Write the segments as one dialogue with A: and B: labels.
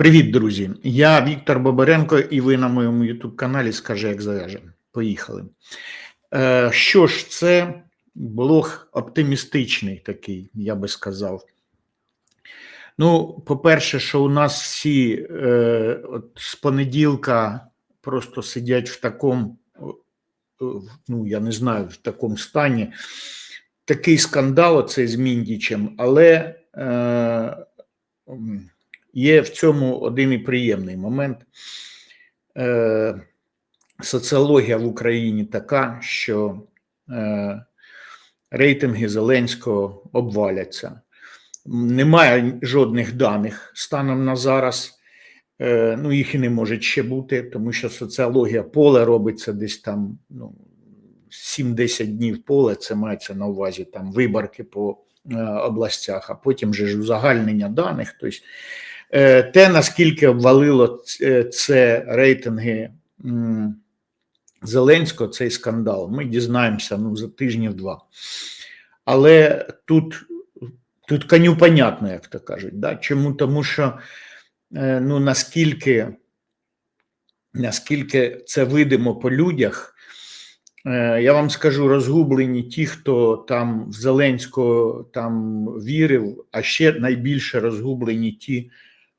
A: Привіт, друзі! Я Віктор Бобаренко, і ви на моєму youtube каналі Скажи, як зав'яже. Поїхали. Е, що ж, це блог оптимістичний такий, я би сказав. Ну, по-перше, що у нас всі е, от з понеділка просто сидять в такому, ну, я не знаю, в такому стані. Такий скандал оцей з Міндічем, але. Е, Є в цьому один і приємний момент. Е, Соціологія в Україні така, що е, рейтинги Зеленського обваляться. Немає жодних даних станом на зараз. Е, ну, їх і не може ще бути, тому що соціологія поле робиться десь там ну, 7-10 днів поле, це мається на увазі там виборки по областях, а потім же ж узагальнення даних. Тобто те, наскільки обвалило е, це рейтинги Зеленського, цей скандал, ми дізнаємося ну, за тижнів два. Але тут тут коню понятно, як то кажуть. Да? Чому? Тому що е, ну, наскільки, наскільки це видимо по людях. Я вам скажу, розгублені ті, хто там в Зеленського там вірив, а ще найбільше розгублені ті,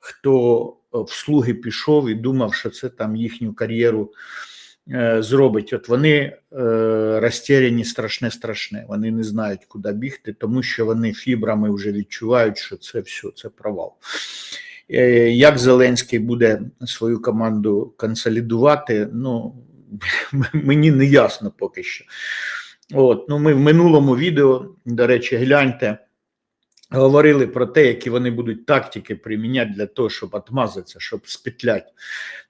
A: хто е, в слуги пішов і думав, що це там їхню кар'єру е, зробить. От вони е, розтеряні страшне, страшне. Вони не знають, куди бігти, тому що вони фібрами вже відчувають, що це все, це провал. Як Зеленський буде свою команду консолідувати, ну мені не ясно поки що. От, ну Ми в минулому відео, до речі, гляньте говорили про те, які вони будуть тактики приміняти для того, щоб отмазатися, щоб спетлять.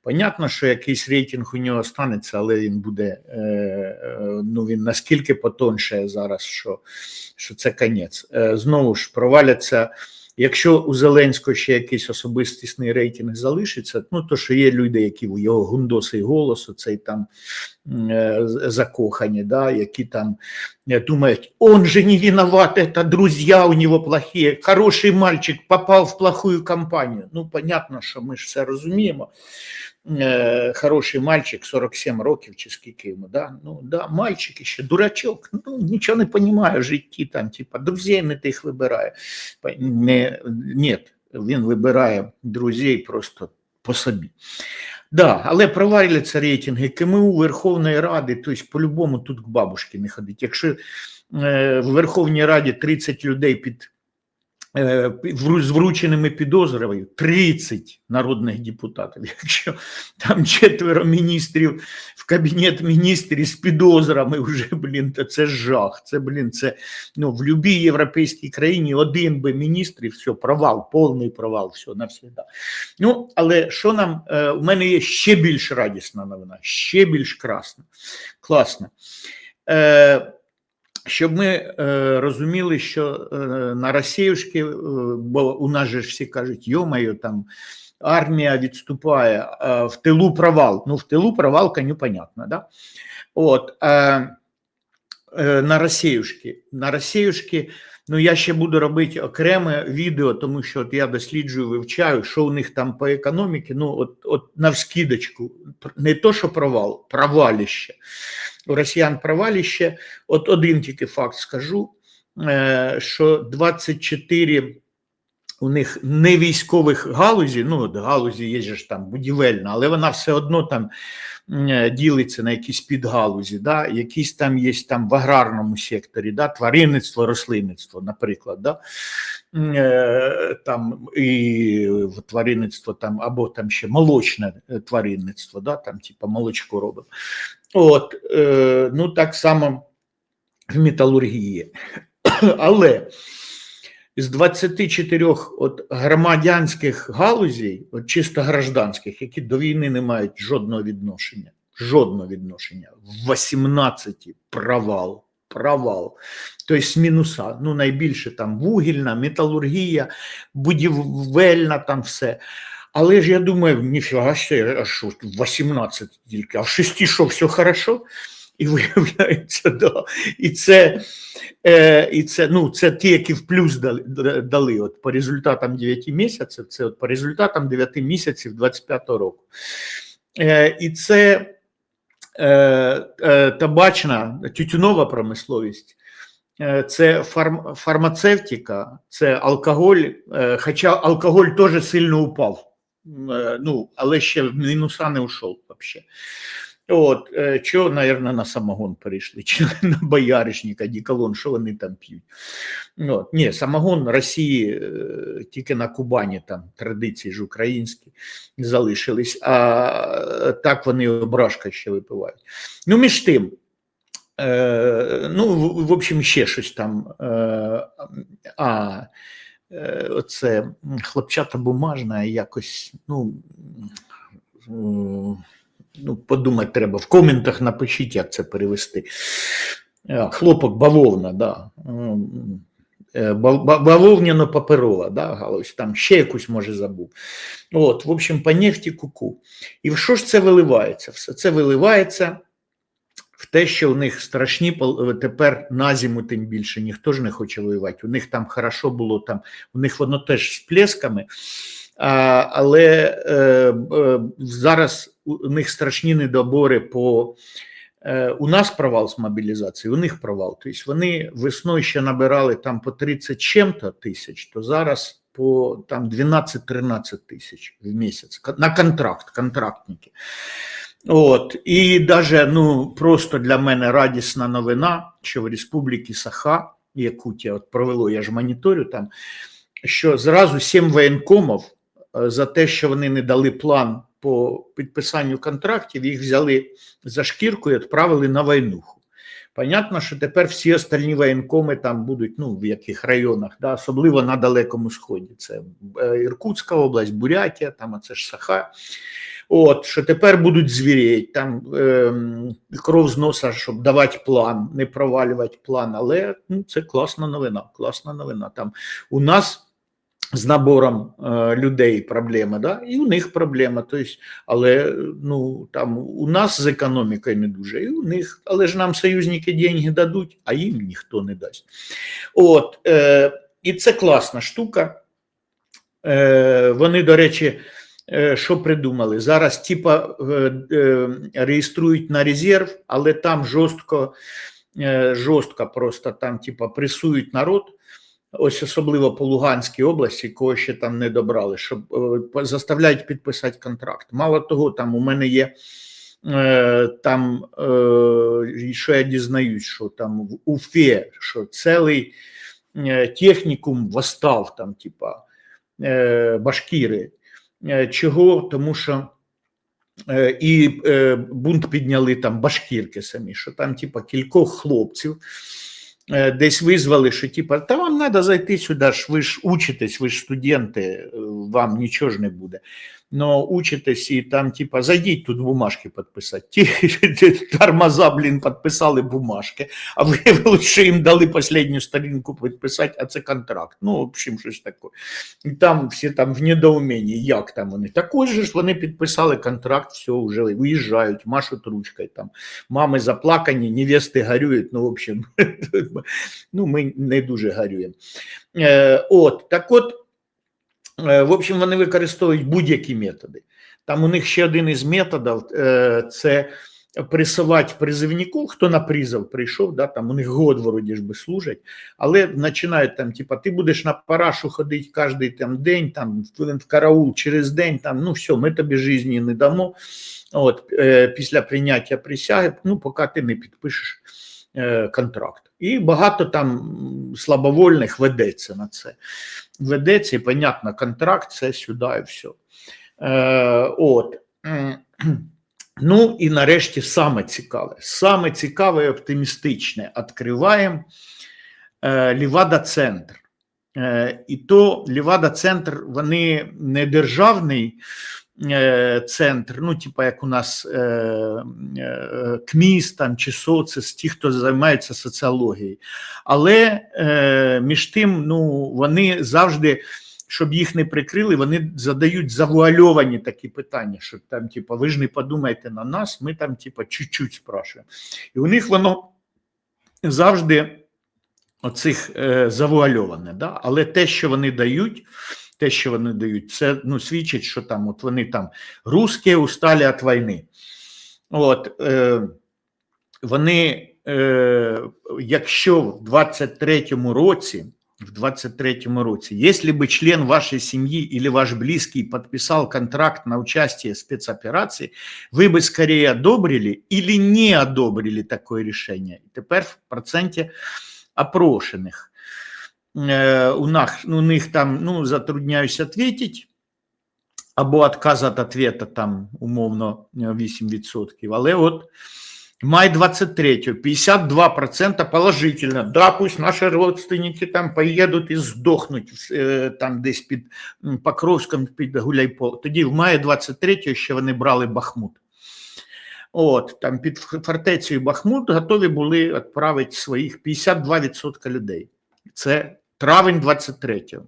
A: Понятно, що якийсь рейтинг у нього станеться, але він буде е, е, ну він наскільки потоншає зараз, що що це конець. Е, знову ж проваляться Якщо у Зеленського ще якийсь особистісний рейтинг залишиться, ну то що є люди, які у його гундосий голос, цей там е, закохані, да, які там е, думають, он же не виноват, это друзья у него плохие, хороший мальчик попав в плохую компанію. Ну, понятно, що ми ж все розуміємо. Е, хороший мальчик, 47 років чи скільки йому, да? Ну да, мальчик ще дурачок, ну нічого не розуміє в житті, там, типа, друзей не тих вибирає. Не, Ні, він вибирає друзей просто по собі. Да, але провалюються рейтинги КМУ Верховної Ради, тобто по-любому тут к бабушки не ходить. Якщо е, в Верховній Раді 30 людей під з врученими підозрами 30 народних депутатів. Якщо там четверо міністрів в кабінет міністрів з підозрами, вже блін, то це жах. Це блін, це ну в будь-якій європейській країні один би міністрів, все, провал, повний провал, все навсегда. Ну, але що нам е, у мене є ще більш радісна новина, ще більш красна, класна. Е, щоб ми е, розуміли, що е, на Росіївській, е, бо у нас же всі кажуть, йомаю, там армія відступає, в тилу провал. Ну, в тилу провал, коню понятно, да? От, на Росіївській, на Росіївській, ну я ще буду робити окреме відео, тому що от я досліджую, вивчаю, що у них там по економіці, ну от, от навскідочку, не то, що провал, проваліще у росіян проваліще. От один тільки факт скажу: е, що 24 у них не військових галузі, ну от галузі є ж там будівельна, але вона все одно там е, ділиться на якісь підгалузі, да? якісь там є там в аграрному секторі, да? тваринництво, рослинництво, наприклад. Да? Е, там і тваринництво там або там ще молочне тваринництво, да? там типу молочко робимо. От, е, ну так само в металургії. Але з 24 от громадянських галузей, от чисто гражданських, які до війни не мають жодного відношення, жодного відношення, в 18 провал. Провал, тобто мінуса. Ну, найбільше там вугільна, металургія, будівельна, там все. Але ж я думаю, ніфіга а що 18 тільки, а в 6 що, все хорошо? І виявляється, да. І це, е, і це, ну, це ті, які в плюс дали, дали от по результатам 9 місяців, це от по результатам 9 місяців 25 року. Е, і це е, е, табачна тютюнова промисловість, е, це фарм, фармацевтика, це алкоголь, е, хоча алкоголь теж сильно упав. Е, ну, але ще в мінуса не ушов взагалі. От, е, чого, наверное, на самогон перейшли, чи на бояришника, діколон, що вони там п'ють. От, ні, самогон Росії е, тільки на Кубані там традиції ж українські залишились, а так вони ображка ще випивають. Ну, між тим, е, ну, в, в общем, ще щось там. Е, а, оце хлопчата бумажна якось, ну. Ну, подумати треба. В коментах напишіть, як це перевести. Е, Хлопок бавовна, да. Е, ба- ба- Бавовняно-паперова, да, галузь, там ще якусь може забув. От, в общем, по нефті куку. І в що ж це виливається? Все це виливається в те, що у них страшні пол- тепер на зиму, тим більше ніхто ж не хоче воювати. У них там хорошо було, там у них воно теж з плесками. А, але е, е, зараз у них страшні недобори по. Е, у нас провал з мобілізації, у них провал. Тобто вони весною ще набирали там по 30 чим-то тисяч, то зараз по там 12-13 тисяч в місяць на контракт, контрактники. От, і даже ну, просто для мене радісна новина, що в Республіці Саха, Якутія, от провело, я ж моніторю там, що зразу сім воєнкомів е, за те, що вони не дали план по підписанню контрактів, їх взяли за шкірку і відправили на войнуху. Понятно, що тепер всі остальні воєнкоми там будуть, ну, в яких районах, да, особливо на Далекому Сході. Це е, Іркутська область, Бурятія, там оце ж Саха. От, що тепер будуть звіріти, там ем, кров з носа, щоб давати план, не провалювати план. Але ну, це класна новина. Класна новина. Там у нас з набором е, людей проблема, да? і у них проблема. Тобто, але ну, там у нас з економікою не дуже, і у них, але ж нам союзники деньги дадуть, а їм ніхто не дасть. От, е, і це класна штука. Е, вони, до речі, е, що придумали? Зараз, типа, е, е, реєструють на резерв, але там жорстко, е, жорстко просто там, типа, пресують народ. Ось особливо по Луганській області, кого ще там не добрали, щоб е, заставляють підписати контракт. Мало того, там у мене є е, там, е, що я дізнаюсь, що там в Уфі, що цілий е, технікум восстав, там, типа е, башкіри. Е, Чого? Тому що е, і е, бунт підняли там башкірки самі, що там, типа, кількох хлопців десь визвали, що типа, та вам треба зайти сюди, ж ви ж учитесь, ви ж студенти, вам нічого ж не буде. Но учитесь і там, типа, зайдіть тут бумажки підписати. Ті тормоза, блін, підписали бумажки, а виявилося, що їм дали останню сторінку підписати, а це контракт. Ну, в общем, щось таке. І там всі там в недоуменні, як там вони. Так ось же ж вони підписали контракт, все, вже виїжджають, машуть ручкою там. Мами заплакані, невести горюють, ну, в общем, ну, ми не дуже горюємо. Е, от, так от, в общем, вони використовують будь-які методи. Там у них ще один із методів е, це присилати призивнику, хто на призов прийшов, да, там у них год вроді ж би служать, але починають там, типа, ти будеш на парашу ходити кожен там день, там в караул через день, там, ну все, ми тобі житті не дамо. От, е, після прийняття присяги, ну, поки ти не підпишеш е, контракт. І багато там слабовольних ведеться на це. Ведеться, і, понятно, контракт це сюди і все. Е, от. Ну і нарешті саме цікаве. Саме цікаве і оптимістичне. Відкриваємо е, Лівада-центр. Е, і то Лівада-центр, вони не державний е, центр, ну, типа як у нас е, е, КМІС там, чи СОЦИС, ті, хто займається соціологією. Але е, між тим, ну, вони завжди щоб їх не прикрили, вони задають завуальовані такі питання, що там, типу, ви ж не подумайте на нас, ми там, типу, чуть-чуть спрашуємо. І у них воно завжди оцих е, завуальоване. Да? Але те, що вони дають, те, що вони дають, це ну, свідчить, що там от вони там русські устали від війни. От, е, вони, е, якщо в 23-му році, в 23-му році, если бы член вашей семьи или ваш близкий подписал контракт на участие в спецоперации, вы бы скорее одобрили или не одобрили такое решение. И теперь в проценте опрошенных. Э, у, нас, у них там, ну, затрудняюсь ответить, або отказ від ответа там умовно 8%. Але от май 23 52% положительно. Да, пусть наші родственники там поїдуть і здохнуть е, там десь під м, Покровськом, під Гуляйполе. Тоді в маї 23 ще вони брали Бахмут. От, там під фортецею Бахмут готові були відправити своїх 52% людей. Це травень 23-го.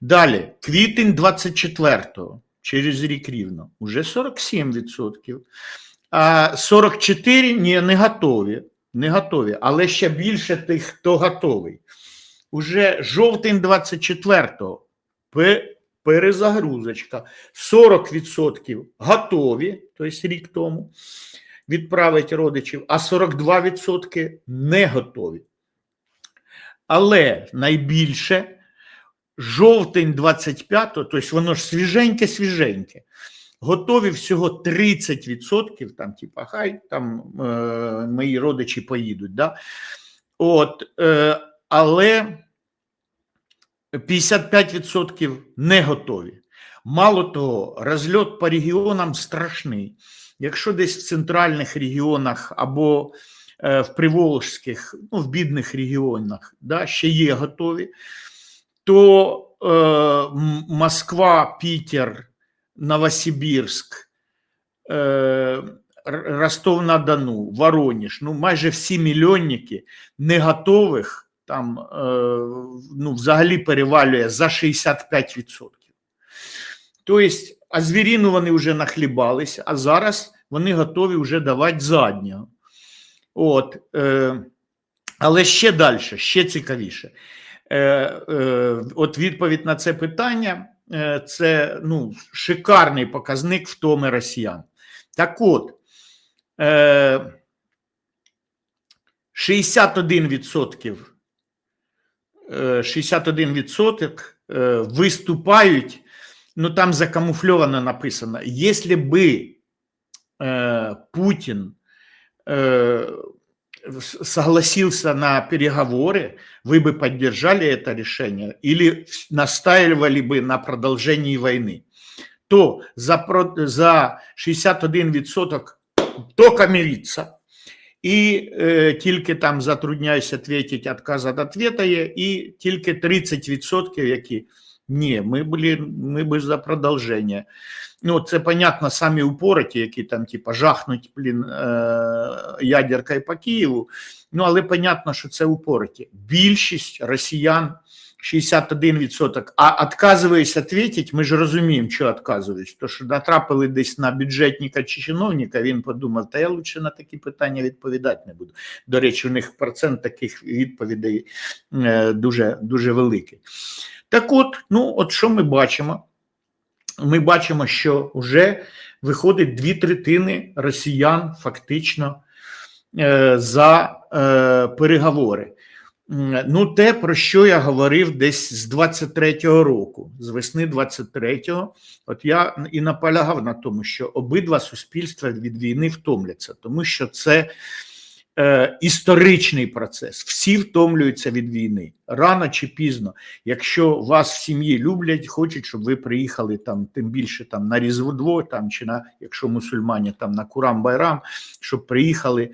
A: Далі, квітень 24-го, через рік рівно, уже 47%. А 44 ні, не готові, не готові, але ще більше тих, хто готовий. Уже жовтень 24-го перезагрузочка. 40% готові, тобто рік тому, відправити родичів, а 42% не готові. Але найбільше жовтень 25-го, тобто воно ж свіженьке-свіженьке, готові всього 30%, там, типа, хай там е, мої родичі поїдуть. Да? От, е, але 55% не готові. Мало того, розльот по регіонам страшний. Якщо десь в центральних регіонах або в приволжських, ну, в бідних регіонах, да, ще є готові, то е, Москва, Пітер, Новосибірськ, е, Ростов-на-Дону, Воронеж, ну майже всі мільйонники не готових там е, ну, взагалі перевалює за 65%. Тобто, а звіріну вони вже нахлібалися, а зараз вони готові вже давати заднього. От, е, але ще далі, ще цікавіше. Е, е, от відповідь на це питання е, це ну, шикарний показник втоми росіян. Так от, е, 61%, е, 61% е, виступають, ну там закамуфльовано написано, якщо би е, Путін е, согласился на переговоры, вы бы поддержали это решение или в- настаивали бы на продолжении войны, то за, про- за 61% только мириться, і е, тільки там затрудняюсь відповідати, отказ від ответа є, і тільки 30%, які ні, ми були, ми би за продовження. Ну, це понятно, самі упороті, які там, типа, жахнуть, блін, е, ядеркою по Києву. Ну, але понятно, що це упороті. Більшість росіян 61%. А відказуюсь відповідати, ми ж розуміємо, що відказуюсь. То, що натрапили десь на бюджетника чи чиновника, він подумав, та я лучше на такі питання відповідати не буду. До речі, у них процент таких відповідей е, дуже, дуже великий. Так от, ну, от що ми бачимо? Ми бачимо, що вже виходить дві третини росіян фактично е, за е, переговори. Ну, те, про що я говорив десь з 23-го року, з весни 23-го, от я і наполягав на тому, що обидва суспільства від війни втомляться, тому що це е, історичний процес. Всі втомлюються від війни рано чи пізно. Якщо вас в сім'ї люблять, хочуть, щоб ви приїхали там, тим більше там на Різдво, там чи на якщо мусульмані там на Курам Байрам, щоб приїхали.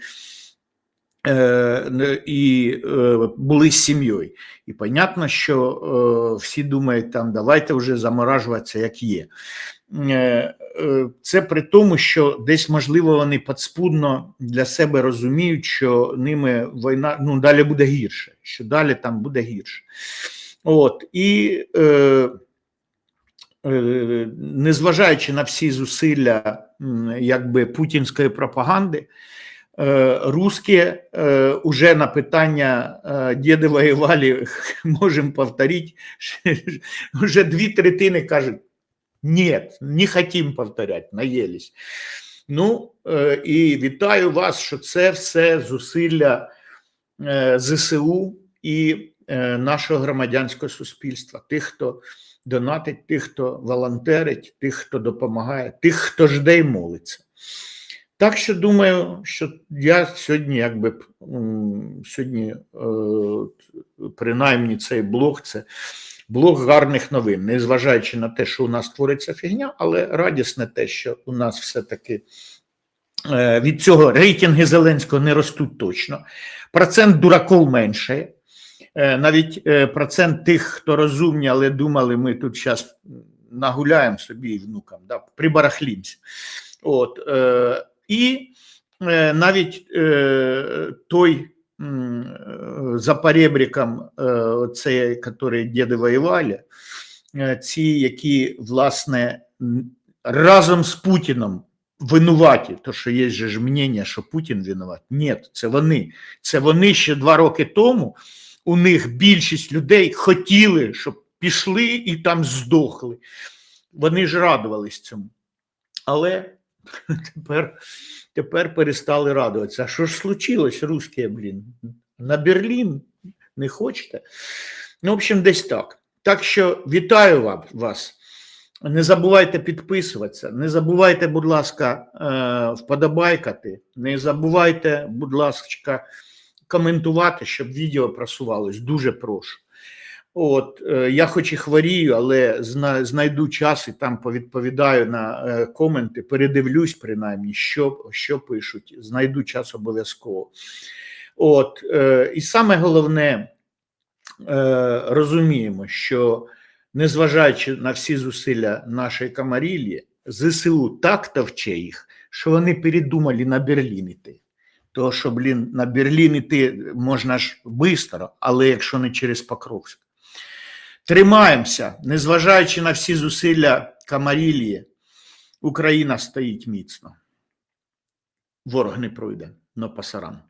A: Е, І е, були з сім'єю. І понятно, що е, всі думають, там давайте вже заморажуватися, як є. Це при тому, що десь, можливо, вони подспудно для себе розуміють, що ними війна ну, далі буде гірше, що далі там буде гірше. От, і е, е, незважаючи на всі зусилля якби путінської пропаганди, е, русські е, уже на питання е, діди воювали, можемо повторити, вже дві третини кажуть, ні, не хотім повторяти, наїлись. Ну е, і вітаю вас, що це все зусилля ЗСУ і нашого громадянського суспільства, тих, хто донатить, тих, хто волонтерить, тих, хто допомагає, тих, хто жде і молиться. Так що думаю, що я сьогодні, якби сьогодні, е, принаймні, цей блог це блог гарних новин, незважаючи на те, що у нас твориться фігня, але радісне те, що у нас все-таки е, від цього рейтинги Зеленського не ростуть точно. Процент дураков менше. Е, Навіть процент тих, хто розумні, але думали, ми тут зараз нагуляємо собі і внукам, да, прибарахлімся. От, і е, навіть е, той е, за поребриком, е, цей, який діди воювали, ці, які, власне, разом з Путіном винуваті, то що є ж мнення, що Путін винуват. Ні, це вони. Це вони ще два роки тому. У них більшість людей хотіли, щоб пішли і там здохли. Вони ж радувались цьому. Але тепер, тепер перестали радуватися. А що ж случилось, русські, блін? На Берлін не хочете? Ну, в общем, десь так. Так що вітаю вас. Не забувайте підписуватися, не забувайте, будь ласка, е, вподобайкати, не забувайте, будь ласка, коментувати, щоб відео просувалось. Дуже прошу. От е, я хоч і хворію, але знайду час і там повідповідаю на е, коменти, передивлюсь, принаймні, що, що пишуть. Знайду час обов'язково. От е, і саме головне, розуміємо, що незважаючи на всі зусилля нашої камарілії, ЗСУ так товче їх, що вони передумали на Берлін іти. Того, що, блін, на Берлін іти можна ж швидко, але якщо не через Покровськ. Тримаємося, незважаючи на всі зусилля Камарілії, Україна стоїть міцно. Ворог не пройде, но пасаран.